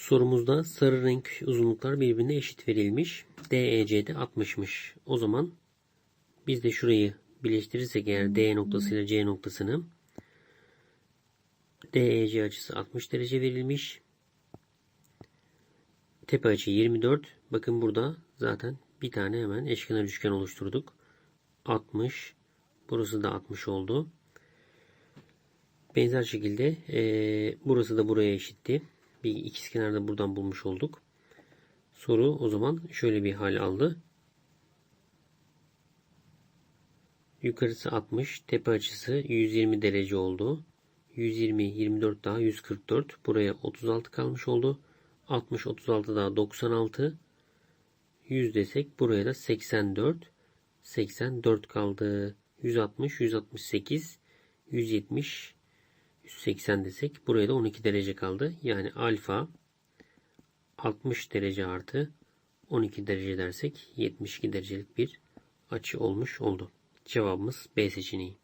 Sorumuzda sarı renk uzunluklar birbirine eşit verilmiş. DEC'de 60'mış. O zaman biz de şurayı birleştirirsek eğer D noktasıyla C noktasını DEC açısı 60 derece verilmiş. Tepe açı 24. Bakın burada zaten bir tane hemen eşkenar üçgen oluşturduk. 60. Burası da 60 oldu. Benzer şekilde eee, burası da buraya eşitti. Bir ikizkenar da buradan bulmuş olduk. Soru o zaman şöyle bir hal aldı. Yukarısı 60, tepe açısı 120 derece oldu. 120, 24 daha 144. Buraya 36 kalmış oldu. 60, 36 daha 96. 100 desek buraya da 84. 84 kaldı. 160, 168, 170, 180 desek buraya da 12 derece kaldı. Yani alfa 60 derece artı 12 derece dersek 72 derecelik bir açı olmuş oldu. Cevabımız B seçeneği.